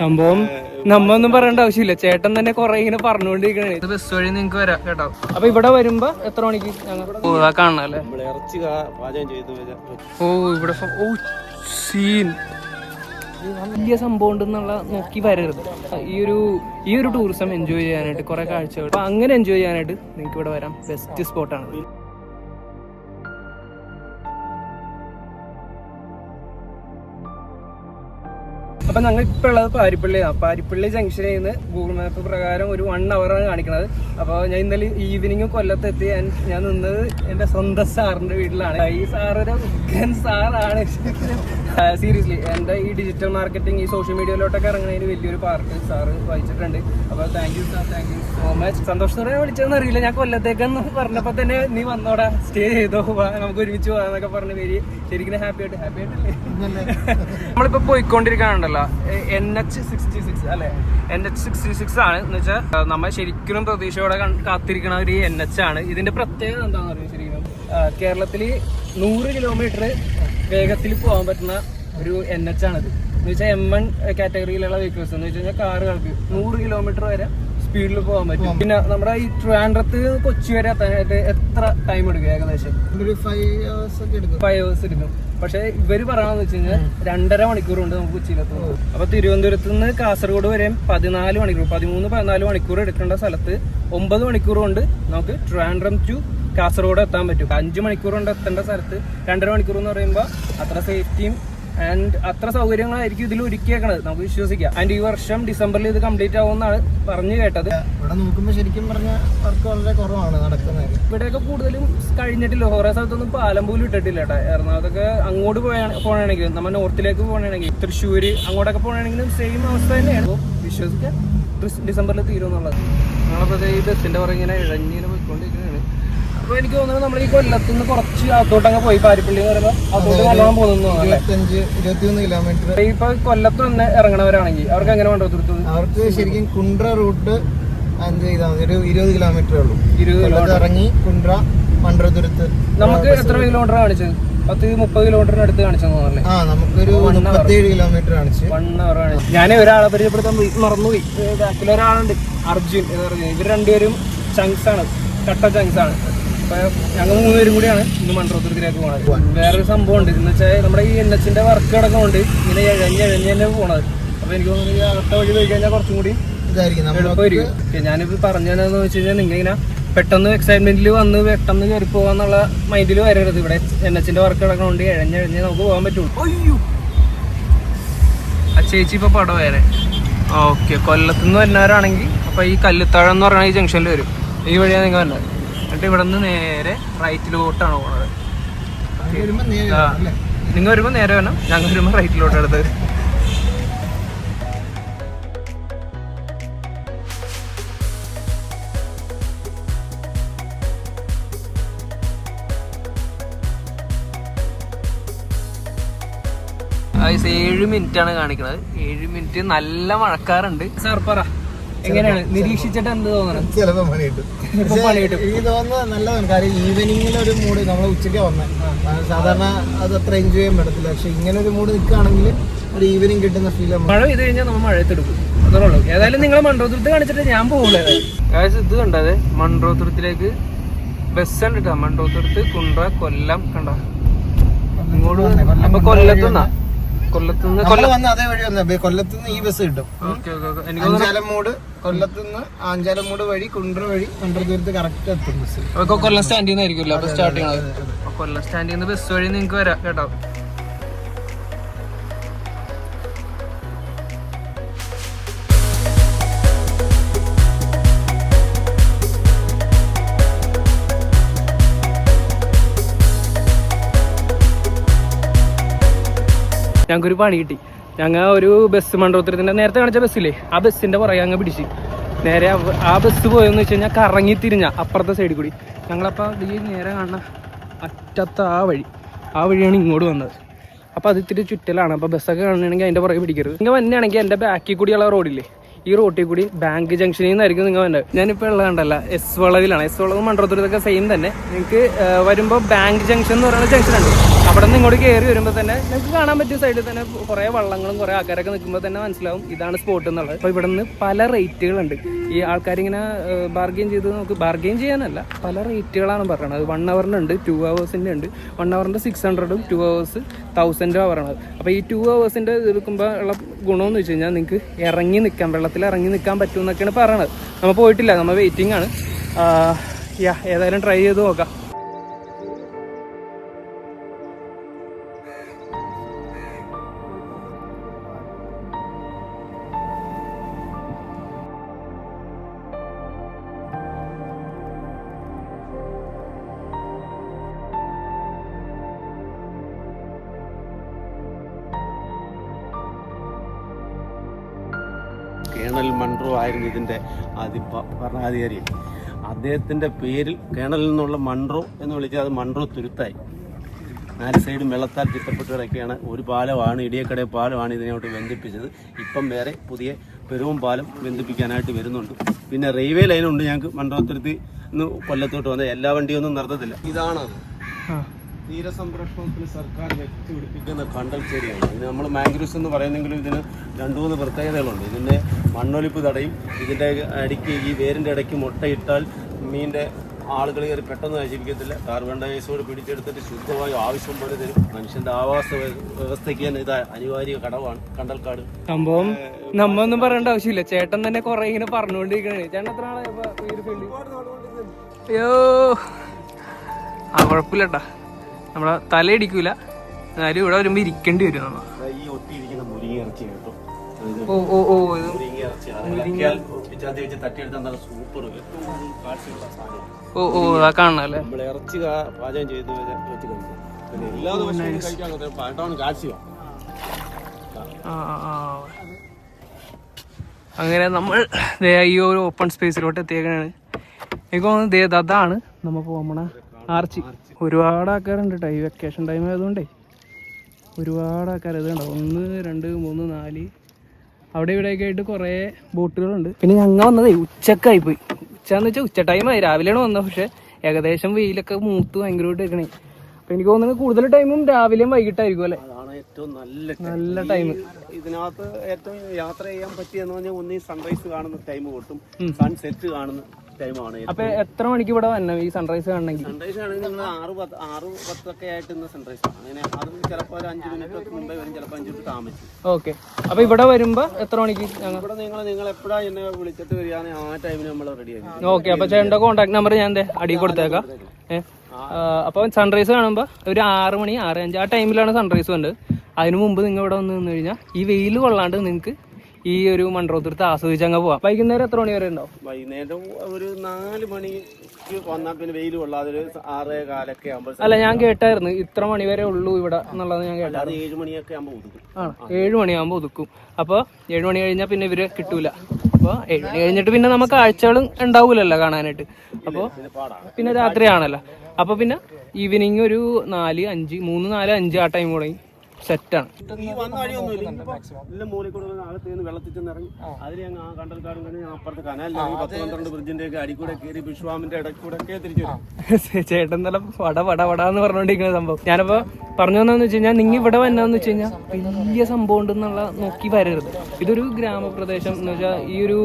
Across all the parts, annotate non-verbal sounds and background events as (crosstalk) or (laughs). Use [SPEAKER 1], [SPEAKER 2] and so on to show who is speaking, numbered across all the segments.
[SPEAKER 1] സംഭവം നമ്മൊന്നും പറയേണ്ട ആവശ്യമില്ല. ചേട്ടൻ തന്നെ കൊറേ ഇങ്ങനെ പറഞ്ഞുകൊണ്ടിരിക്കണേ. ഇത് ബസ് വഴി നിങ്ങക്ക് വരാം കേട്ടോ. അപ്പൊ ഇവിടെ വരുമ്പോ എത്ര മണിക്ക് ഞങ്ങൾ ഓ കാണാല്ലേ
[SPEAKER 2] നമ്മൾ ഇറച്ചി കാ- ചെയ്തു വരാം.
[SPEAKER 1] ഓ ഇവിടെ ഓ സീൻ വലിയ സംഭവം ഉണ്ടെന്നുള്ള നോക്കി വരരുത്. ഈ ഒരു ഈ ഒരു ടൂറിസം എൻജോയ് ചെയ്യാനായിട്ട് കുറെ കാഴ്ചകൾ. അപ്പൊ അങ്ങനെ എൻജോയ് ചെയ്യാനായിട്ട് നിങ്ങൾക്ക് ഇവിടെ വരാം ബെസ്റ്റ് സ്പോട്ടാണ് അപ്പൊ ഞങ്ങൾ ഇപ്പൊ ഉള്ളത് പാരിപ്പള്ളിയാണ് പാരിപ്പള്ളി ജംഗ്ഷനിൽ നിന്ന് ഗൂഗിൾ മാപ്പ് പ്രകാരം ഒരു വൺ ആണ് കാണിക്കുന്നത് അപ്പോൾ ഞാൻ ഇന്നലെ ഈവനിങ് കൊല്ലത്തെത്തി ഞാൻ- നിന്നത് എന്റെ സ്വന്തം സാറിന്റെ വീട്ടിലാണ്. ഈ സാറൊരു ഉഗ്രൻ സാറാണ്. സീരിയസ്ലി എന്റെ ഈ ഡിജിറ്റൽ മാർക്കറ്റിംഗ് ഈ സോഷ്യൽ മീഡിയയിലോട്ടൊക്കെ ഇറങ്ങുന്നതിന് വലിയൊരു പാർട്ട് സാറ് വഹിച്ചിട്ടുണ്ട്. അപ്പോൾ thank you sir thank you so much സന്തോഷത്തോടെ വിളിച്ചതെന്ന് അറിയില്ല. ഞാൻ കൊല്ലത്തേക്കെന്ന് പറഞ്ഞപ്പോൾ തന്നെ നീ വന്നോടാ. സ്റ്റേ ചെയ്തോ. നമുക്ക് ഒരുമിച്ച് പോകാന്നൊക്കെ പറഞ്ഞ പേര് ശരിക്കും ഹാപ്പി ആയിട്ട് ഹാപ്പി ആയിട്ടല്ലേ? നമ്മളിപ്പോൾ പോയിക്കൊണ്ടിരിക്കാനുണ്ടല്ലോ എൻ എച്ച് സിക്സ്റ്റി സിക്സ് അല്ലെ? എൻ എച്ച് സിക്സ്റ്റി സിക്സ് ആണ്. എന്ന് വെച്ചാൽ നമ്മൾ ശരിക്കും പ്രതീക്ഷയോടെ കാത്തിരിക്കണ ഒരു എൻ എച്ച് ആണ്. ഇതിന്റെ പ്രത്യേകത എന്താണെന്ന് അറിയാം ശരിക്കും? കേരളത്തിൽ നൂറ് കിലോമീറ്റർ വേഗത്തിൽ പോകാൻ പറ്റുന്ന ഒരു എൻ എച്ച് ആണിത്. എന്ന് വെച്ചാൽ എം വൺ കാറ്റഗറിയിലുള്ള വെഹിക്കിൾസ് എന്ന് വെച്ച് കഴിഞ്ഞാൽ കാറുകൾക്ക് നൂറ് കിലോമീറ്റർ വരെ സ്പീഡിൽ പോകാൻ പറ്റും. പിന്നെ നമ്മുടെ ഈ ട്രാൻഡ്രത്ത് കൊച്ചി വരെ എത്താനായിട്ട് എത്ര ടൈം എടുക്കും ഏകദേശം?
[SPEAKER 3] ഒരു ഫൈവ് ഹവേഴ്സ് ഒക്കെ എടുക്കും.
[SPEAKER 1] ഫൈവ് ഹവേഴ്സ് എടുക്കും. പക്ഷെ ഇവർ പറയണെന്ന് വെച്ച് കഴിഞ്ഞാൽ രണ്ടര മണിക്കൂർ കൊണ്ട് നമുക്ക് കൊച്ചിയിലെത്തും അപ്പൊ തിരുവനന്തപുരത്ത് നിന്ന് കാസർഗോഡ് വരെ പതിനാല് മണിക്കൂർ പതിമൂന്ന് പതിനാല് മണിക്കൂർ എടുക്കേണ്ട സ്ഥലത്ത് ഒമ്പത് മണിക്കൂർ കൊണ്ട് നമുക്ക് ട്രാൻഡ്രം ടു കാസർഗോഡ് എത്താൻ പറ്റും. അഞ്ച് മണിക്കൂർ കൊണ്ട് എത്തേണ്ട സ്ഥലത്ത് രണ്ടര മണിക്കൂർ എന്ന് പറയുമ്പോൾ അത്ര സേഫ്റ്റിയും ആൻഡ് അത്ര സൗകര്യങ്ങളായിരിക്കും ഇതിൽ ഒരുക്കിയേക്കണത്. നമുക്ക് വിശ്വസിക്കാം. ആൻഡ് ഈ വർഷം ഡിസംബറിൽ ഇത് കംപ്ലീറ്റ് ആവുമെന്നാണ് പറഞ്ഞു കേട്ടത്.
[SPEAKER 3] ഇവിടെ നോക്കുമ്പോൾ ശരിക്കും പറഞ്ഞ വർക്ക് വളരെ കുറവാണ് നടക്കുന്നത്.
[SPEAKER 1] ഇവിടെയൊക്കെ കൂടുതലും കഴിഞ്ഞിട്ടില്ല. ഓരോ സ്ഥലത്തൊന്നും പാലം പോലും ഇട്ടിട്ടില്ല കേട്ടോ. എറണാകുളത്തൊക്കെ അങ്ങോട്ട് പോയാ പോകണമെങ്കിൽ നമ്മൾ നോർത്തിലേക്ക് പോകണമെങ്കിൽ തൃശ്ശൂർ അങ്ങോട്ടൊക്കെ പോകണമെങ്കിലും സെയിം അവസ്ഥ തന്നെയാണ്. അപ്പോൾ വിശ്വസിക്കാം. ഡിസ്- ഡിസംബറിൽ തീരുമെന്നുള്ളത്. ഞങ്ങളപ്പോൾ ഈ ബസ്സിന്റെ പുറകെ ഇങ്ങനെ ഇഴഞ്ഞിങ്ങനെ പോയിക്കൊണ്ടിരിക്കുകയാണ് അപ്പോൾ എനിക്ക് തോന്നുന്നത് നമ്മൾ ഈ കൊല്ലത്ത് നിന്ന് കുറച്ച് അകത്തോട്ടങ്ങ് പോയി പാരിപ്പള്ളി എന്ന് പറയുമ്പോൾ അതോട്ട് നല്ലോണം പോകുന്നു
[SPEAKER 3] ഇരുപത്തഞ്ച് ഇരുപത്തിയൊന്ന് കിലോമീറ്റർ
[SPEAKER 1] ഇപ്പൊ കൊല്ലത്ത് നിന്ന് ഇറങ്ങണവരാണെങ്കിൽ അവർക്ക് എങ്ങനെ വേണ്ടത്
[SPEAKER 3] അവർക്ക് ശരിക്കും കുണ്ട്ര റൂട്ട് എന്ത് ചെയ്താൽ മതി? ഒരു ഇരുപത് കിലോമീറ്റർ ഉള്ളൂ.
[SPEAKER 1] ഇരുപത്
[SPEAKER 3] ഇറങ്ങി കുണ്ട്ര മൺട്രതുരത്ത്
[SPEAKER 1] നമുക്ക് എത്ര കിലോമീറ്റർ കാണിച്ചത്? പത്ത് മുപ്പത് കിലോമീറ്ററിന് അടുത്ത് കാണിച്ചെന്ന്
[SPEAKER 3] ആ നമുക്കൊരു മുപ്പത്തേഴ് കിലോമീറ്റർ കാണിച്ചു.
[SPEAKER 1] വൺ അവർ ഞാൻ ഒരാളെ പരിചയപ്പെടുത്താൻ പോയി. മറന്നുപോയി. ബാക്കിൽ ഒരാളുണ്ട്. അർജുൻ എന്ന് പറഞ്ഞു. ഇവർ രണ്ടുപേരും ചങ്സ് ആണ്. കട്ട ചങ്സ് ആണ്. ഞങ്ങൾ മൂന്നുപേരും കൂടിയാണ് ഇന്ന് മൺട്രോത്തുരത്തിലേക്ക് പോണത്. വേറൊരു സംഭവം ഉണ്ട് എന്ന് വെച്ചാൽ നമ്മുടെ ഈ എൻ എച്ചിന്റെ വർക്ക് അടക്കമുണ്ട്. ഇങ്ങനെ എഴഞ്ഞ് എഴഞ്ഞ് തന്നെ പോണത്. അപ്പൊ എനിക്ക് തോന്നുന്നു അടുത്ത അകത്ത വഴി പോയി കഴിഞ്ഞാൽ കുറച്ചും കൂടി എളുപ്പമായിരിക്കും. ഞാനിപ്പോ പറഞ്ഞതെന്ന് വെച്ച് കഴിഞ്ഞാൽ നിങ്ങൾ ഇങ്ങനെ പെട്ടെന്ന് എക്സൈറ്റ്മെന്റിൽ വന്ന് പെട്ടെന്ന് കയറി പോകാന്നുള്ള മൈൻഡിൽ വരരുത്. ഇവിടെ എൻ എച്ചിന്റെ വർക്ക് കിടക്കണോണ്ട് എഴഞ്ഞെഴഞ്ഞ് നമുക്ക് പോകാൻ പറ്റുള്ളൂ അയ്യോ. ആ ചേച്ചി ഇപ്പൊ പടം വരെ ഓക്കെ കൊല്ലത്ത് നിന്ന് വരുന്നവരാണെങ്കിൽ അപ്പൊ ഈ കല്ലുത്താഴം എന്ന് പറയുന്ന ഈ ജംഗ്ഷനിൽ വരും. ഈ വഴിയാണ് നിങ്ങൾ വരുന്നത്. എന്നിട്ട് ഇവിടെ നിന്ന് നേരെ റൈറ്റിലോട്ടാണ് പോണത് നിങ്ങൾ വരുമ്പോൾ നേരെ വേണം ഞങ്ങൾ വരുമ്പോൾ റൈറ്റിലോട്ടാണ് എടുത്ത് ഗൈസ് ഏഴ് മിനിറ്റ് ആണ് കാണിക്കുന്നത് ഏഴ് മിനിറ്റ് നല്ല മഴക്കാറുണ്ട്. സാർ പറ എങ്ങനെയാണ്? നിരീക്ഷിച്ചിട്ട് എന്ത് തോന്നണം?
[SPEAKER 3] ചിലപ്പോൾ പണി കിട്ടും എനിക്ക് തോന്നുന്നത് നല്ലതാണ്. കാര്യം ഈവനിങ്ങിൽ ഒരു മൂഡ് നമ്മൾ ഉച്ചയ്ക്ക് വന്നത് സാധാരണ അത് അത്ര എൻജോയ് ചെയ്യാൻ പറ്റത്തില്ല. പക്ഷെ ഇങ്ങനെ ഒരു മൂഡ് നിൽക്കുകയാണെങ്കിൽ ഒരു ഈവനിങ് കിട്ടുന്ന ഫീൽ
[SPEAKER 1] മഴ പെയ്ത് കഴിഞ്ഞാൽ നമ്മൾ മഴയത്തെടുക്കും അത്രേ ഉള്ളൂ. ഏതായാലും നിങ്ങൾ മൺട്രോത്തുരത്ത് കാണിച്ചിട്ട് ഞാൻ പോകില്ല ഇത് കണ്ടത്? മൺട്രോത്തുരത്തിലേക്ക് ബസ് ഉണ്ട് കേട്ടോ മൺട്രോത്തുരത്ത് കുണ്ട്ര കൊല്ലം കണ്ട? ഇങ്ങോട്ട് അപ്പൊ
[SPEAKER 3] കുണ്ട്ര
[SPEAKER 1] കൊല്ലത്തുനിന്നാ കൊല്ലത്തുനിന്ന്
[SPEAKER 3] കൊല്ലം വന്ന അതേ വഴി വന്ന. കൊല്ലത്ത് നിന്ന് ഈ ബസ് കിട്ടും. അഞ്ചാലമൂട് കൊല്ലത്ത് നിന്ന് ആഞ്ചാലമൂട് വഴി കുണ്ടർ വഴി കണ്ടതുരത്ത് കറക്റ്റ് എത്തും ബസ്.
[SPEAKER 1] കൊല്ലം സ്റ്റാൻഡിൽ നിന്നായിരിക്കുമല്ലോ സ്റ്റാർട്ട് ചെയ്യണത്. കൊല്ലം സ്റ്റാൻഡിൽ നിന്ന് ബസ് വഴി നിങ്ങൾക്ക് വരാം കേട്ടോ. ഞങ്ങൾക്കൊരു പണി കിട്ടി. ഞങ്ങൾ ഒരു ബസ് മണ്ഡപത്തിന്റെ നേരത്തെ കാണിച്ച ബസ്സില്ലേ ആ ബസ്സിന്റെ പുറകെ അങ്ങ് പിടിച്ച്. നേരെ ആ ബസ് പോയെന്ന് വെച്ച് കഴിഞ്ഞാൽ കറങ്ങി തിരിഞ്ഞ അപ്പുറത്തെ സൈഡിൽ കൂടി. ഞങ്ങളപ്പോൾ ഈ നേരെ കാണുന്ന അറ്റത്ത് ആ വഴി. ആ വഴിയാണ് ഇങ്ങോട്ട് വന്നത്. അപ്പോൾ അത് ഇത്തിരി ചുറ്റലാണ്. അപ്പോൾ ബസ്സൊക്കെ കാണുകയാണെങ്കിൽ അതിന്റെ പുറകെ പിടിക്കരുത്. നിങ്ങൾ വന്നെയാണെങ്കിൽ എന്റെ ബാക്കിൽ കൂടിയുള്ള റോഡില്ലേ ഈ റോട്ടിൽ കൂടി ബാങ്ക് ജംഗ്ഷനിൽ നിന്നായിരിക്കും നിങ്ങൾ വന്നത്. ഞാനിപ്പോൾ ഉള്ളത് കണ്ടല്ല എസ് വളവിലാണ്. എസ് വളവും മണ്ഡലത്തിലൊക്കെ സെയിം തന്നെ. നിങ്ങൾക്ക് വരുമ്പോൾ ബാങ്ക് ജംഗ്ഷൻ എന്ന് പറയുന്ന ജംഗ്ഷൻ ഉണ്ട്. അവിടെ നിന്ന് ഇങ്ങോട്ട് കയറി വരുമ്പോൾ തന്നെ നമുക്ക് കാണാൻ പറ്റിയ സൈഡിൽ തന്നെ കുറേ വള്ളങ്ങളും കുറേ ആൾക്കാരൊക്കെ നിൽക്കുമ്പോൾ തന്നെ മനസ്സിലാവും ഇതാണ് സ്പോട്ട് എന്നുള്ളത്. അപ്പോൾ ഇവിടെ നിന്ന് പല റേറ്റുകളുണ്ട് ഈ ആൾക്കാർ ആൾക്കാരിങ്ങനെ ബാർഗെയിൻ ചെയ്ത് നമുക്ക് ബാർഗെയിൻ ചെയ്യാനല്ല പല റേറ്റുകളാണ് പറയുന്നത് വൺ അവറിനുണ്ട് ടു അവേഴ്സിന്റെ ഉണ്ട്. വൺ അവറിന്റെ സിക്സ് ഹൺഡ്രഡും ടു അവേഴ്സ് തൗസൻഡും പറയണത് അപ്പോൾ ഈ ടു ഹവേഴ്സിന്റെ എടുക്കുമ്പോൾ ഉള്ള ഗുണമെന്ന് വെച്ച് കഴിഞ്ഞാൽ നിങ്ങൾക്ക് ഇറങ്ങി നിൽക്കാം വെള്ളത്തിൽ ഇറങ്ങി നിൽക്കാൻ പറ്റും എന്നൊക്കെയാണ് പറയണത് നമ്മൾ പോയിട്ടില്ല നമ്മൾ വെയിറ്റിംഗ് ആണ്. യാ ഏതായാലും ട്രൈ ചെയ്ത് നോക്കാം.
[SPEAKER 2] കേണൽ മൺട്രോ ആയിരുന്നു ഇതിന്റെ ആദ്യ ഭരണാധികാരി. അദ്ദേഹത്തിന്റെ പേരിൽ കേണലിൽ നിന്നുള്ള മൺട്രോ എന്ന് വിളിച്ചാൽ അത് മൺട്രോ തുരുത്തായി. നാല് സൈഡും വെള്ളത്താൽ കിടക്കുകയാണ് ഒരു പാലമാണ് ഇടിയക്കട പാലമാണ് ഇതിനോട്ട് ബന്ധിപ്പിച്ചത്. ഇപ്പം വേറെ പുതിയ പെരുവും പാലം ബന്ധിപ്പിക്കാനായിട്ട് വരുന്നുണ്ട്. പിന്നെ റെയിൽവേ ലൈനുണ്ട് ഞങ്ങൾക്ക് മൺട്രോത്തുരുത്തി ഇന്ന് കൊല്ലത്തോട്ട് വന്നത് എല്ലാ വണ്ടിയൊന്നും നിർത്തത്തില്ല.
[SPEAKER 1] ഇതാണത്.
[SPEAKER 2] തീരസംരക്ഷണത്തിന് സർക്കാർ വെച്ചുപിടിപ്പിക്കുന്ന കണ്ടൽ ചെടിയാണ് ഇതിന് നമ്മൾ മാംഗ്രൂസ് എന്ന് പറയുന്നെങ്കിലും ഇതിന് രണ്ടു മൂന്ന് പ്രത്യേകതകളുണ്ട്. ഇതിന്റെ മണ്ണൊലിപ്പ് തടയും ഇതിന്റെ അടിക്ക് ഈ വേരിന്റെ ഇടയ്ക്ക് മുട്ടയിട്ടാൽ മീനിന്റെ ആളുകൾ കയറി പെട്ടെന്ന് നശിപ്പിക്കത്തില്ല. കാർബൺ ഡയോക്സൈഡ് പിടിച്ചെടുത്തിട്ട് ശുദ്ധവായു ആവശ്യം പോലെ തരും. മനുഷ്യന്റെ ആവാസ വ്യ- വ്യവസ്ഥയ്ക്ക് തന്നെ ഇത് അനിവാര്യ കടവാണ് കണ്ടൽക്കാട്.
[SPEAKER 1] സംഭവം നമ്മൊന്നും പറയേണ്ട ആവശ്യമില്ല. ചേട്ടൻ തന്നെ കുറെ ഇങ്ങനെ പറഞ്ഞുകൊണ്ടിരിക്കണേ. ചേട്ടൻ എത്ര ആ കുഴപ്പമില്ലട്ടാ. നമ്മളെ തലയിടിക്കൂല. എന്നാലും ഇവിടെ വരുമ്പോ ഇരിക്കേണ്ടി വരും നമ്മ.
[SPEAKER 2] ഈ ഒട്ടിയിരിക്കുന്ന മുരിങ്ങ ഇറച്ചി കേട്ടോ.
[SPEAKER 1] ഓ ഓ ഓ ഓ ഓ ആ കാണണല്ലേ
[SPEAKER 2] നമ്മൾ ഇറച്ചി കാ- പാചകം ചെയ്ത് വെച്ച് വെച്ച് കഴിക്കും. പിന്നെ എല്ലാ ദിവസവും കഴിക്കാൻ പറ്റാണ് കാൽസ്യം
[SPEAKER 1] ആ ആ, ആ. അങ്ങനെ നമ്മൾ ഈ ഒരു ഓപ്പൺ സ്പേസിലോട്ട് എത്തിയേക്കാണ് എനിക്ക് തോന്നുന്നു ദേ അതാണ്. നമ്മൾ പോകണ ആർച്ചി. ഒരുപാട് ആൾക്കാരുണ്ട് കേട്ടോ ഈ വെക്കേഷൻ ടൈം ആയതുകൊണ്ടേ. ഒരുപാട് ആൾക്കാർ ഇത് കണ്ടോ? ഒന്ന് രണ്ട് മൂന്ന് നാല്. അവിടെ ഇവിടെയൊക്കെ ആയിട്ട് കുറേ ബോട്ടുകളുണ്ട്. പിന്നെ ഞങ്ങൾ വന്നതേ ഉച്ചക്കായി പോയി. ഉച്ച എന്ന് വെച്ചാൽ ഉച്ച ടൈമായി രാവിലെയാണ് വന്നത്. പക്ഷേ ഏകദേശം വെയിലൊക്കെ മൂത്ത് ഭയങ്കരമായിട്ട് എടുക്കണേ അപ്പം എനിക്ക് തോന്നുന്നത് കൂടുതൽ ടൈമും രാവിലെയും വൈകിട്ടായിരിക്കും അല്ലേ?
[SPEAKER 2] ഏറ്റവും നല്ല
[SPEAKER 1] നല്ല ടൈം
[SPEAKER 2] ഇതിനകത്ത് ഏറ്റവും യാത്ര ചെയ്യാൻ പറ്റിയെന്ന് പറഞ്ഞാൽ ഒന്ന് ഈ സൺറൈസ് കാണുന്ന ടൈം കൂട്ടും സൺസെറ്റ് കാണുന്ന ടൈമാണ്
[SPEAKER 1] അപ്പൊ എത്ര മണിക്ക് ഇവിടെ വരണം ഈ സൺറൈസ് കാണണമെങ്കിൽ
[SPEAKER 2] സൺറൈസ് ആണെങ്കിൽ നിങ്ങൾ ആറ് പത്ത് ആറ് പത്തൊക്കെ ആയിട്ട് ഇന്ന് സൺറൈസ് ആണ്. അങ്ങനെ അതും ചിലപ്പോൾ ഒരു അഞ്ച് മിനിറ്റ് മുമ്പേ വരും ചിലപ്പോൾ അഞ്ച് മിനിറ്റ് താമസിച്ചു
[SPEAKER 1] ഓക്കെ അപ്പൊ ഇവിടെ വരുമ്പോ എത്ര മണിക്ക്
[SPEAKER 2] ഇവിടെ നിങ്ങൾ നിങ്ങൾ എപ്പോഴാ എന്നെ വിളിച്ചിട്ട് വരികയാണെങ്കിൽ ആ ടൈമിന് നമ്മൾ റെഡി ആയിരിക്കും.
[SPEAKER 1] ഓക്കെ അപ്പൊ ചേട്ടന്റെ കോൺടാക്ട് നമ്പർ ഞാൻ അടി കൊടുത്തേക്കാം. ഏഹ് അപ്പൊ സൺറൈസ് കാണുമ്പോ ഒരു ആറ് മണി ആറ് അഞ്ച് ആ ടൈമിലാണ് സൺറൈസ് ഉണ്ട് അതിനു മുമ്പ് നിങ്ങൾ ഇവിടെ വന്ന് നിന്ന് കഴിഞ്ഞാൽ ഈ വെയിൽ കൊള്ളാണ്ട് നിങ്ങൾക്ക് ഈ ഒരു മൺറോത്തുരുത്ത് ആസ്വദിച്ച് അങ്ങ് പോവാം. വൈകുന്നേരം എത്ര മണി വരെ ഉണ്ടാവും
[SPEAKER 2] വൈകുന്നേരം ഒരു നാല് മണിക്ക് വന്നാൽ പിന്നെ വെയിൽ കൊള്ളാതെ ഒരു ആറേ കാലൊക്കെ ആകുമ്പോൾ
[SPEAKER 1] അല്ല ഞാൻ കേട്ടായിരുന്നു. ഇത്ര മണി വരെ ഉള്ളൂ ഇവിടെ എന്നുള്ളത് ഞാൻ
[SPEAKER 2] കേട്ടത് ഏഴ് മണിയൊക്കെ ആകുമ്പോൾ ഒതുക്കും.
[SPEAKER 1] ആണ്. ഏഴ് മണിയാകുമ്പോൾ ഒതുക്കും. അപ്പോൾ ഏഴ് മണി കഴിഞ്ഞാൽ പിന്നെ ഇവർ കിട്ടൂല. അപ്പോൾ ഏഴ് മണി കഴിഞ്ഞിട്ട് പിന്നെ നമുക്ക് ആഴ്ചകളും ഉണ്ടാവൂലല്ലോ കാണാനായിട്ട്. അപ്പോൾ
[SPEAKER 2] പിന്നെ
[SPEAKER 1] പിന്നെ രാത്രിയാണല്ലോ. അപ്പോൾ പിന്നെ ഈവനിങ് ഒരു നാല് അഞ്ച് മൂന്ന് നാല് അഞ്ച് ആ ടൈം തുടങ്ങി സെറ്റാണ്. ചേട്ടൻ നല്ല വട വട വട എന്ന് പറഞ്ഞോണ്ടിരിക്കുന്ന സംഭവം. ഞാനപ്പോ പറഞ്ഞു വന്നതെന്ന് വെച്ച് കഴിഞ്ഞാൽ നിങ്ങൾ ഇവിടെ വന്നാന്ന് വെച്ച് കഴിഞ്ഞാൽ വലിയ സംഭവം ഉണ്ടെന്നുള്ള നോക്കി വരരുത്. ഇതൊരു ഗ്രാമപ്രദേശം എന്ന് വെച്ചാൽ ഈ ഒരു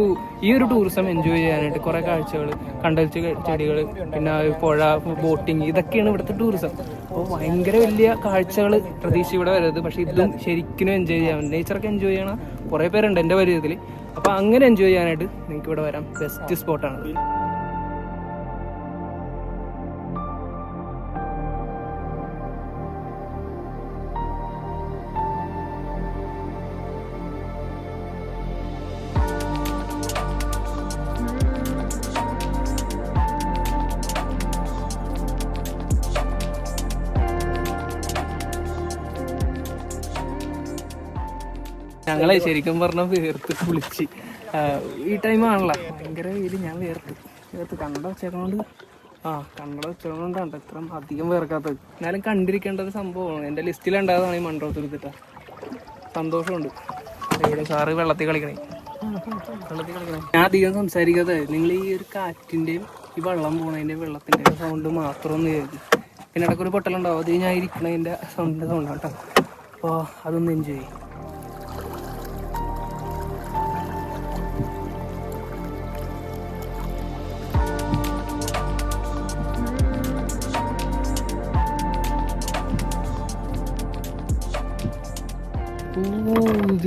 [SPEAKER 1] ഈ ഒരു ടൂറിസം എൻജോയ് ചെയ്യാനായിട്ട് കുറെ കാഴ്ചകൾ കണ്ടൽ ചെടികൾ പിന്നെ പുഴ ബോട്ടിങ് ഇതൊക്കെയാണ് ഇവിടുത്തെ ടൂറിസം അപ്പോൾ ഭയങ്കര വലിയ കാഴ്ചകൾ പ്രതീക്ഷ ഇവിടെ വരരുത് പക്ഷെ ഇതും ശരിക്കും എൻജോയ് ചെയ്യാൻ നേച്ചറൊക്കെ എൻജോയ് ചെയ്യണ കുറേ പേരുണ്ട് എന്റെ പരിചയത്തിൽ. അപ്പോൾ അങ്ങനെ എൻജോയ് ചെയ്യാനായിട്ട് നിങ്ങൾക്ക് ഇവിടെ വരാം ബെസ്റ്റ് സ്പോട്ടാണ് ഞങ്ങളെ ശരിക്കും പറഞ്ഞ വേർത്ത് കുളിച്ച്. ഈ ടൈം ആണല്ലോ. ഭയങ്കര വെയിൽ. ഞാൻ വേർത്ത്. വേർത്ത്. കണ്ട വെച്ചേക്കണോണ്ട് ആ കണ്ട വെച്ചേക്കണോണ്ടാണ് ഇത്ര അധികം വേർക്കാത്തത്. എന്നാലും കണ്ടിരിക്കേണ്ട ഒരു സംഭവമാണ്. എന്റെ ലിസ്റ്റിലുണ്ടായതാണ് ഈ മൺട്രോത്തുരുത്തിട്ട സന്തോഷമുണ്ട്. ഇവിടെ സാറ് വെള്ളത്തിൽ കളിക്കണേ. വെള്ളത്തിൽ കളിക്കണേ. ഞാൻ അധികം സംസാരിക്കാതെ നിങ്ങൾ ഈ ഒരു കാറ്റിന്റെയും ഈ വെള്ളം പോണതിന്റെയും വെള്ളത്തിന്റെയും സൗണ്ട് മാത്രം ഒന്ന് കേൾക്കും പിന്നെ ഇടയ്ക്കൊരു പൊട്ടലുണ്ടാവും. അത് ഞാൻ ഇരിക്കണതിന്റെ സൗണ്ടിന്റെ സൗണ്ടാണ് കേട്ടോ. അപ്പോൾ അതൊന്ന് എൻജോയ് ചെയ്യും.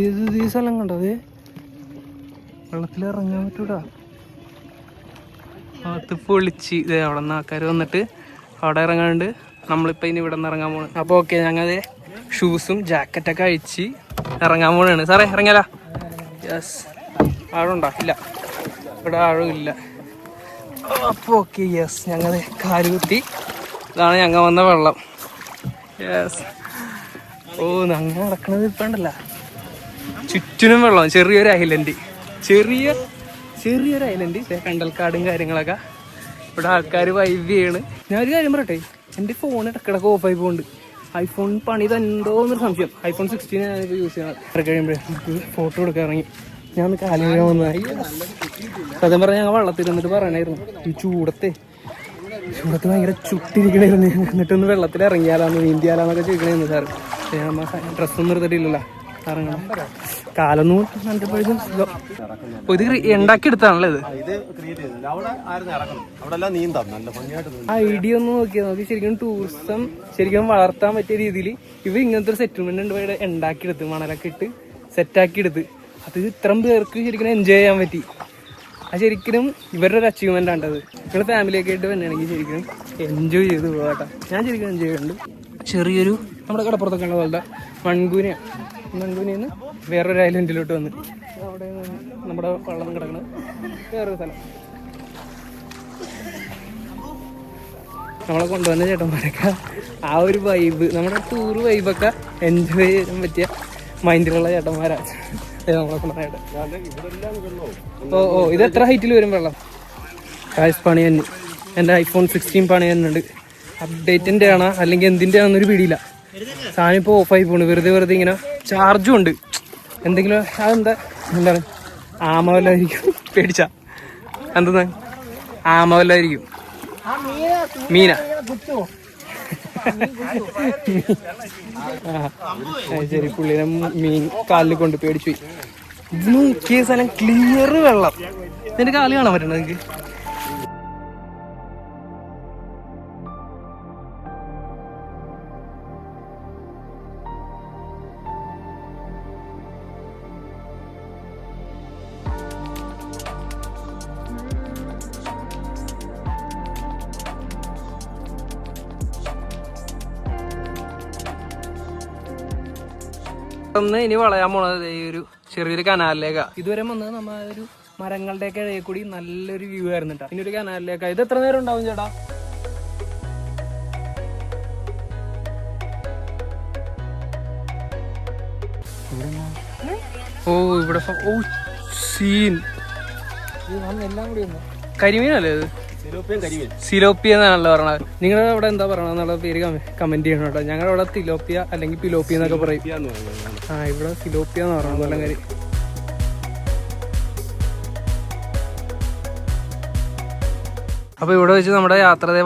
[SPEAKER 1] ഇത് ഈ സ്ഥലം കണ്ടത്. വെള്ളത്തിൽ ഇറങ്ങാൻ പറ്റൂടാ. അത് പൊളിച്ച് ഇത് അവിടെ നിന്ന് ആൾക്കാർ വന്നിട്ട് അവിടെ ഇറങ്ങാണ്ട് നമ്മളിപ്പോൾ ഇനി ഇവിടെ നിന്ന് ഇറങ്ങാൻ പോകണം അപ്പോൾ ഓക്കെ ഞങ്ങൾ ഷൂസും ജാക്കറ്റൊക്കെ അഴിച്ച് ഇറങ്ങാൻ പോകണാണ് സാറേ ഇറങ്ങിയാലോ? യെസ് ആഴുണ്ടോ ഇല്ല. ഇവിടെ ആഴും ഇല്ല. അപ്പോൾ ഓക്കെ യെസ് ഞങ്ങൾ കാൽ കുത്തി. ഇതാണ് ഞങ്ങൾ വന്ന വെള്ളം. യെസ് ഓ അങ്ങനെ നടക്കണത് ഇപ്പം ഉണ്ടല്ല ചുറ്റിനും വെള്ളം ചെറിയൊരു ഐലൻഡ് ചെറിയ ചെറിയൊരു ഐലൻഡ് കണ്ടൽക്കാടും കാര്യങ്ങളൊക്കെ. ഇവിടെ ആൾക്കാർ വൈബ് ചെയ്യാണ്. ഞാനൊരു കാര്യം പറയട്ടെ? എന്റെ ഫോൺ ഇടക്കിടക്ക് ആയി പോകുന്നുണ്ട് ഐഫോൺ പണി തന്നോ എന്നൊരു സംശയം. ഐഫോൺ സിക്സ്റ്റീൻ ഞാനിപ്പോൾ യൂസ് ചെയ്യണം കഴിയുമ്പോഴേ നമുക്ക് ഫോട്ടോ എടുക്കാൻ ഇറങ്ങി. ഞാൻ കാലം വന്നതായി സത്യം പറഞ്ഞാൽ ഞങ്ങൾ വെള്ളത്തിൽ നിന്നിട്ട് പറയണായിരുന്നു. ഈ ചൂടത്തെ ചൂടത്ത് ഭയങ്കര ചുട്ടിരിക്കണായിരുന്നു എന്നിട്ടൊന്ന് വെള്ളത്തിൽ ഇറങ്ങിയാലാന്ന് നീന്തിയാലാന്നൊക്കെ ചോദിക്കണായിരുന്നു സാർ ഡ്രസ്സൊന്നും എടുത്തിട്ടില്ലല്ലോ. ഇറങ്ങണം കാലൊന്നും അപ്പൊ ഇത് ഉണ്ടാക്കി എടുത്താണല്ലോ ഇത്?
[SPEAKER 2] നീന്താം.
[SPEAKER 1] ഐഡിയ ഒന്ന് നോക്കിയാൽ നോക്കി ശരിക്കും ടൂറിസം ശരിക്കും വളർത്താൻ പറ്റിയ രീതിയിൽ ഇവ ഇങ്ങനത്തെ ഒരു സെറ്റിൽമെന്റ് ഉണ്ട് ഇവിടെ ഉണ്ടാക്കിയെടുത്ത് മണലൊക്കെ ഇട്ട് സെറ്റാക്കി എടുത്ത് അത് ഇത്രയും പേർക്ക് ശരിക്കും എൻജോയ് ചെയ്യാൻ പറ്റി. അത് ശരിക്കും ഇവരുടെ ഒരു അച്ചീവ്മെന്റ് ആണ്ടത് ഫാമിലി ഫാമിലിയൊക്കെ ആയിട്ട് വന്നെയാണെങ്കിൽ ശരിക്കും എൻജോയ് ചെയ്ത് പോകാട്ടോ ഞാൻ ശരിക്കും എൻജോയ് ചെയ്യുന്നുണ്ട് ചെറിയൊരു നമ്മുടെ കടപ്പുറത്തൊക്കെ ഉള്ള പോലത്തെ മൺകൂന നിന്ന് വേറൊരു ഐലൻഡിലോട്ട് വന്ന് അവിടെ നമ്മുടെ വള്ളം കിടക്കണ വേറൊരു സ്ഥലം. നമ്മളെ കൊണ്ടുവന്ന ചേട്ടന്മാരൊക്കെ ആ ഒരു വൈബ് നമ്മുടെ ടൂർ വൈബൊക്കെ എൻജോയ് ചെയ്യാൻ പറ്റിയ മൈൻഡിലുള്ള ചേട്ടന്മാരാണ്. നമ്മളെ കൊണ്ടുവന്ന ഓ ഓ ഇത് എത്ര ഹൈറ്റിൽ വരും വെള്ളം? കാശ് പണി തന്നെ. എന്റെ ഐഫോൺ സിക്സ്റ്റീൻ പണി തന്നെയുണ്ട് അപ്ഡേറ്റിന്റെ ആണോ അല്ലെങ്കിൽ എന്തിന്റെ ആണെന്നൊരു പിടിയില്ല. സാധനം ഓഫായി പോണു. വെറുതെ വെറുതെ ഇങ്ങനെ ചാർജും ഉണ്ട്. എന്തെങ്കിലും അതെന്താ? എന്താണ് ആമ വല്ലായിരിക്കും പേടിച്ച. എന്താ ആമ വല്ലായിരിക്കും മീന. ശരി. പുള്ളിനെ മീൻ കാലിൽ കൊണ്ട് പേടിച്ചു പോയി. ഇത് നോക്കിയ സ്ഥലം ക്ലിയർ വെള്ളം. നിന്റെ കാൽ കാണാൻ പറ്റണ നിങ്ങക്ക് ഒന്ന് ഇനി വളയാൻ പോണത് ഈ ഒരു ചെറിയൊരു കനാലിലേക്കാ. ഇതുവരെ വന്നത് നമ്മ ഒരു മരങ്ങളുടെയൊക്കെ ഇടയിൽ കൂടി നല്ലൊരു വ്യൂ ആയിരുന്നു കേട്ടോ ഇനി ഒരു കനാലിലേക്കാ. ഇത് എത്ര നേരം ഉണ്ടാവും ചേട്ടാ? ഓ ഇവിടെ ഓ സീൻ. എല്ലാം കൂടി കരിമീനല്ലേ ഇത്? സിലോപ്പിയ എന്നാണല്ലോ പറഞ്ഞത്. നിങ്ങളുടെ അവിടെ എന്താ പറയണത് എന്നുള്ള പേര് കമന്റ് ചെയ്യണം കേട്ടോ. ഞങ്ങളുടെ അവിടെ തിലോപ്പിയ അല്ലെങ്കിൽ പിലോപ്പിയ എന്നൊക്കെ പറയും. ആ ഇവിടെ സിലോപ്പിയ എന്ന് പറഞ്ഞു കൊല്ലം കരി അപ്പോൾ ഇവിടെ വെച്ച് നമ്മുടെ യാത്ര ദേ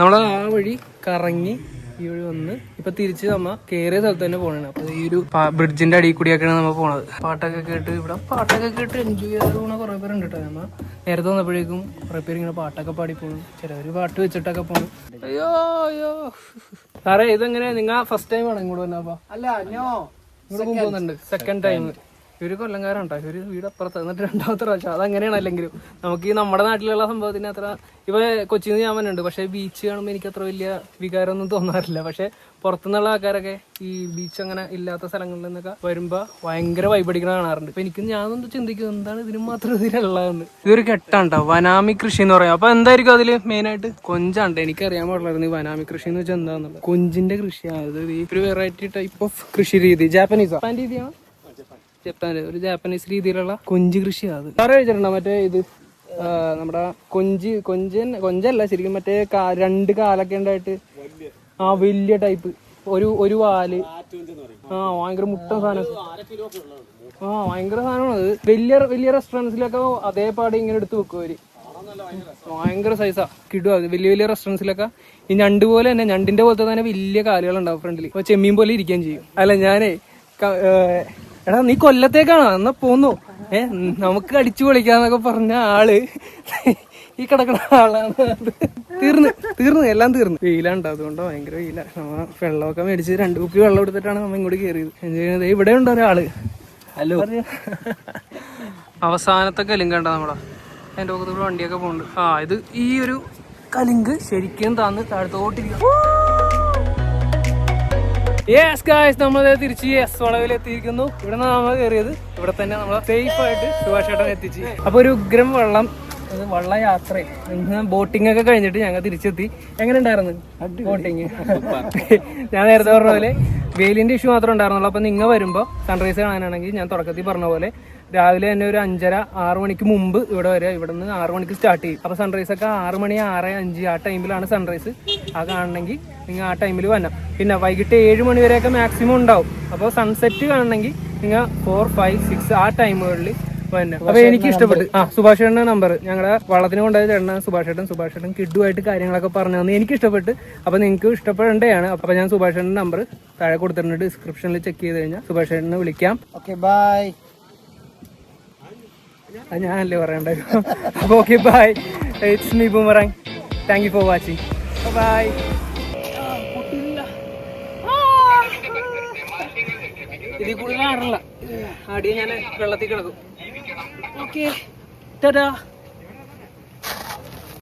[SPEAKER 1] നമ്മൾ ആ വഴി കറങ്ങി ഈ വഴി വന്ന് ഇപ്പൊ തിരിച്ച് നമ്മ കയറിയ സ്ഥലത്ത് തന്നെ പോണേ അപ്പൊ ഈ ഒരു ബ്രിഡ്ജിന്റെ അടിയിൽ കൂടിയൊക്കെയാണ് നമ്മൾ പോണത്. പാട്ടൊക്കെ കേട്ട് ഇവിടെ പാട്ടൊക്കെ കേട്ട് എൻജോയ് ചെയ്ത് പോണ കുറെ പേരുണ്ട് കേട്ടോ നമ്മ. നേരത്തെ വന്നപ്പോഴേക്കും കുറെ പേര് ഇങ്ങനെ പാട്ടൊക്കെ പാടി പോണു ചിലവര് പാട്ട് വെച്ചിട്ടൊക്കെ പോണു. അയ്യോ അയ്യോ. സാറേ ഇതെങ്ങനെ നിങ്ങൾ ഫസ്റ്റ് ടൈം ആണോ ഇങ്ങോട്ട് വന്നപ്പോ
[SPEAKER 3] അല്ല
[SPEAKER 1] ഞാൻ ഇങ്ങോട്ട് പോകുന്നുണ്ട് സെക്കൻഡ് ടൈം ഇവർ കൊല്ലംകാരുണ്ടോ ഇവർ വീട് അപ്പുറത്ത്. എന്നിട്ട് രണ്ടാമത്തെ പ്രാവശ്യം. അതങ്ങനെയാണ് അല്ലെങ്കിലും നമുക്ക് ഈ നമ്മുടെ നാട്ടിലുള്ള സംഭവത്തിന് അത്ര ഇപ്പൊ കൊച്ചിയിൽ നിന്ന് ഞാൻ വന്നിട്ടുണ്ട്. പക്ഷെ ബീച്ച് കാണുമ്പോൾ എനിക്ക് അത്ര വലിയ വികാരമൊന്നും തോന്നാറില്ല. പക്ഷെ പുറത്തുനിന്നുള്ള ആൾക്കാരൊക്കെ ഈ ബീച്ച് അങ്ങനെ ഇല്ലാത്ത സ്ഥലങ്ങളിൽ നിന്നൊക്കെ വരുമ്പോ ഭയങ്കര വൈബടിക്കണ കാണാറുണ്ട്. ഇപ്പൊ എനിക്ക് ഞാനൊന്ന് ചിന്തിക്കുന്നത് എന്താണ് ഇതിന് മാത്രം ഇതിലുള്ളതെന്ന് ഇതൊരു കെട്ടാണ്ടോ വനാമി കൃഷി എന്ന് പറയാം. അപ്പൊ എന്തായിരിക്കും അതിൽ മെയിൻ ആയിട്ട്? എനിക്ക് അറിയാൻ പാടില്ലായിരുന്നു ഈ വനാമി കൃഷി എന്ന് വെച്ചാൽ എന്താന്നുള്ളത്. കൊഞ്ചിന്റെ കൃഷിയാണ്. അതായത് ഈ ഒരു വെറൈറ്റി ടൈപ്പ് ഓഫ് കൃഷി രീതി. ജാപ്പനീസ് രീതിയാണ് ജപ്പാനിലെ ഒരു ജാപ്പനീസ് രീതിയിലുള്ള കൊഞ്ച് കൃഷിയാണ് അത്. സാറേ കഴിച്ചിട്ടുണ്ടോ? മറ്റേ ഇത് നമ്മുടെ കൊഞ്ച് കൊഞ്ചൻ കൊഞ്ചല്ല ശരിക്കും മറ്റേ രണ്ട് കാലൊക്കെ ഉണ്ടായിട്ട് ആ വലിയ ടൈപ്പ്. ഒരു ഒരു വാൽ. ആ ഭയങ്കര മുട്ട സാധനം. ആ ഭയങ്കര സാധനമാണ് അത് വലിയ വലിയ റെസ്റ്റോറന്റ്സിലൊക്കെ അതേപാട് ഇങ്ങനെ എടുത്ത് വെക്കും അവർ. ഭയങ്കര സൈസാ കിടുക വലിയ വലിയ റെസ്റ്റോറൻസിലൊക്കെ ഈ ഞണ്ട് പോലെ തന്നെ ഞണ്ടിന്റെ പോലത്തെ തന്നെ വലിയ കാലുകൾ ഉണ്ടാവും ഫ്രണ്ടിൽ ചെമ്മീൻ പോലെ ഇരിക്കുകയും ചെയ്യും. അല്ല ഞാനേ എടാ നീ കൊല്ലത്തേക്കാണോ? എന്നാ പോന്നു. ഏ നമുക്ക് അടിച്ചു പൊളിക്കാന്നൊക്കെ പറഞ്ഞ ആൾ ഈ കിടക്കണ ആളാണ്. തീർന്ന് തീർന്ന് എല്ലാം തീർന്ന്. വെയിലാണ്ടോ? അതുകൊണ്ടോ ഭയങ്കര വെയില. നമ്മ വെള്ളമൊക്കെ മേടിച്ച് രണ്ട് കുപ്പി വെള്ളം എടുത്തിട്ടാണ് നമ്മ ഇങ്ങോട്ട് കയറിയത് ചെയ്യുന്നത്? ഇവിടെ ഉണ്ടോ ഒരാൾ? ഹലോ. അവസാനത്തെ കലിങ്ക് കണ്ട നമ്മളാ? എന്റെ പക്കത്തൂടെ വണ്ടിയൊക്കെ പോകുന്നുണ്ട് ആ ഇത് ഈ ഒരു കലിങ്ക് ശരിക്കും തന്ന് താഴത്തോട്ടിരിക്കും യെസ് ഗായ്സ് നമ്മൾ തിരിച്ച് എസ് വളവിൽ എത്തിയിരിക്കുന്നു ഇവിടെ നമ്മൾ കയറിയത് ഇവിടെ തന്നെ നമ്മൾ സേഫ് ആയിട്ട് സുഭാഷ് ചേട്ടൻ എത്തിച്ച്. അപ്പൊ ഒരു ഉഗ്രം വെള്ളം വള്ള യാത്ര ബോട്ടിംഗ് ഒക്കെ കഴിഞ്ഞിട്ട് ഞങ്ങൾ തിരിച്ചെത്തി. എങ്ങനെ ഉണ്ടായിരുന്നു ബോട്ടിങ് (laughs) ഞാൻ നേരത്തെ പറഞ്ഞ പോലെ വെയിലിന്റെ ഇഷ്യൂ മാത്രമേ ഉണ്ടായിരുന്നുള്ളൂ. അപ്പൊ നിങ്ങൾ വരുമ്പോൾ സൺറൈസ് കാണാനാണെങ്കിൽ ഞാൻ തുടക്കത്തിൽ പറഞ്ഞ പോലെ രാവിലെ തന്നെ ഒരു അഞ്ചര ആറ് മണിക്ക് മുമ്പ് ഇവിടെ വരെ ഇവിടെ നിന്ന് ആറ് മണിക്ക് സ്റ്റാർട്ട് ചെയ്യും. അപ്പൊ സൺറൈസ് ഒക്കെ ആറ് മണി ആറ് അഞ്ച് ആ ടൈമിലാണ് സൺറൈസ് ആ കാണണമെങ്കിൽ നിങ്ങൾ ആ ടൈമിൽ വരണം. പിന്നെ വൈകിട്ട് ഏഴ് മണി വരെയൊക്കെ മാക്സിമം ഉണ്ടാവും. അപ്പോൾ സൺസെറ്റ് കാണണമെങ്കിൽ നിങ്ങൾ ഫോർ ഫൈവ് സിക്സ് ആ ടൈമുകളിൽ വരണം. അപ്പൊ എനിക്ക് ഇഷ്ടപ്പെട്ടു. ആ സുഭാഷ് ചേട്ടന്റെ നമ്പർ ഞങ്ങളുടെ വളത്തിന് കൊണ്ടുപോയ ചേട്ടനാണ് സുഭാഷ് ചേട്ടൻ. സുഭാഷ് ചേട്ടൻ കിഡുമായിട്ട് കാര്യങ്ങളൊക്കെ പറഞ്ഞു തന്നു എനിക്ക് ഇഷ്ടപ്പെട്ട്. അപ്പൊ നിങ്ങൾക്ക് ഇഷ്ടപ്പെടേണ്ടതാണ്. അപ്പൊ ഞാൻ സുഭാഷ് ചേട്ടന്റെ നമ്പർ താഴെ കൊടുത്തിട്ടുണ്ട്. ഡിസ്ക്രിപ്ഷനിൽ ചെക്ക് ചെയ്ത് കഴിഞ്ഞാൽ സുഭാഷ് ചേട്ടനെ വിളിക്കാം.
[SPEAKER 3] ഓക്കെ ബൈ
[SPEAKER 1] അത് ഞാനല്ലേ പറയണ്ടായിരുന്നു അപ്പോൾ okay bye it's me Boomerang thank you for watching bye ഇതിൽ കൂടുതൽ ആറില്ല ആടിയെ ഞാൻ വെള്ളത്തിൽ കിടക്കും. ഓക്കെ ടാ